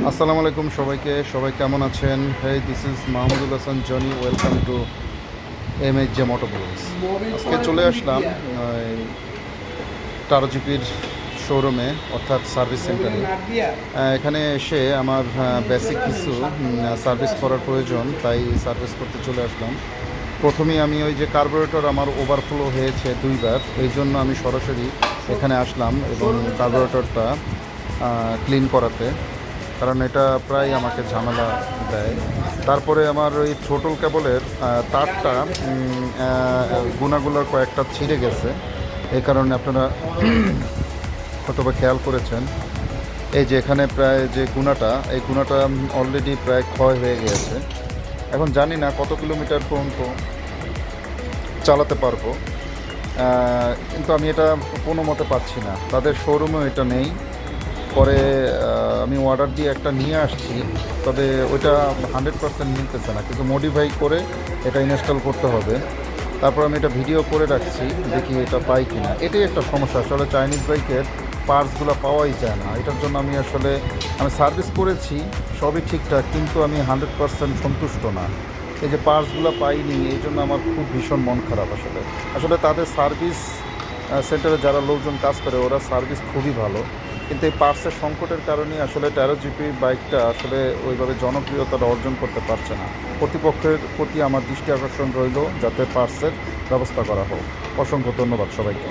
আসসালামু আলাইকুম সবাইকে। সবাই কেমন আছেন? Hey this is Mahmudul Hasan Jony welcome to M H J motorboards আজকে চলে আসলাম টারো জিপির শোরুমে অর্থাৎ সার্ভিস সেন্টারে এখানে এসে আমার বেসিক কিছু সার্ভিস করার প্রয়োজন, তাই সার্ভিস করতে চলে আসলাম। প্রথমেই আমি ওই যে কার্বোরেটর আমার ওভারফ্লো হয়েছে দুইবার, এই জন্য আমি সরাসরি এখানে আসলাম এবং কার্বোরেটরটা ক্লিন করাতে। কারণ এটা প্রায় আমাকে ঝামেলা দেয়। তারপরে আমার ওই ছোটল কেবলের তারটা গুণাগুলোর কয়েকটা ছিঁড়ে গেছে। এই কারণে আপনারা হয়তোবা খেয়াল করেছেন। এই যে এখানে প্রায় যে গুণাটা, এই গুণাটা অলরেডি প্রায় ক্ষয় হয়ে গিয়েছে। এখন জানি না কত কিলোমিটার পর্যন্ত চালাতে পারব। কিন্তু আমি এটা কোনো মতে পাচ্ছি না। তাদের শোরুমেও এটা নেই। পরে আমি অর্ডার দিয়ে একটা নিয়ে আসছি, তবে ওইটা হান্ড্রেড পার্সেন্ট মিলতেছে না, কিন্তু মডিফাই করে এটা ইনস্টল করতে হবে। তারপর আমি এটা ভিডিও করে রাখছি, দেখি এটা পাই কি না এটাই একটা সমস্যা, আসলে চাইনিজ বাইকের পার্টসগুলো পাওয়াই যায় না। এটার জন্য আমি আসলে, আমি সার্ভিস করেছি, সবই ঠিকঠাক, কিন্তু আমি হান্ড্রেড পার্সেন্ট সন্তুষ্ট না। এই যে পার্টসগুলো পাইনি, এই জন্য আমার খুব ভীষণ মন খারাপ আসলে। আসলে তাদের সার্ভিস সেন্টারে যারা লোকজন কাজ করে, ওরা সার্ভিস খুবই ভালো। কিন্তু এই পার্সের সংকটের কারণে আসলে তেরো জিপি বাইকটা আসলে ওইভাবে জনপ্রিয়তাটা অর্জন করতে পারছে না। কর্তৃপক্ষের প্রতি আমার দৃষ্টি আকর্ষণ রইল, যাতে পার্সের ব্যবস্থা করা হোক। অসংখ্য ধন্যবাদ সবাইকে।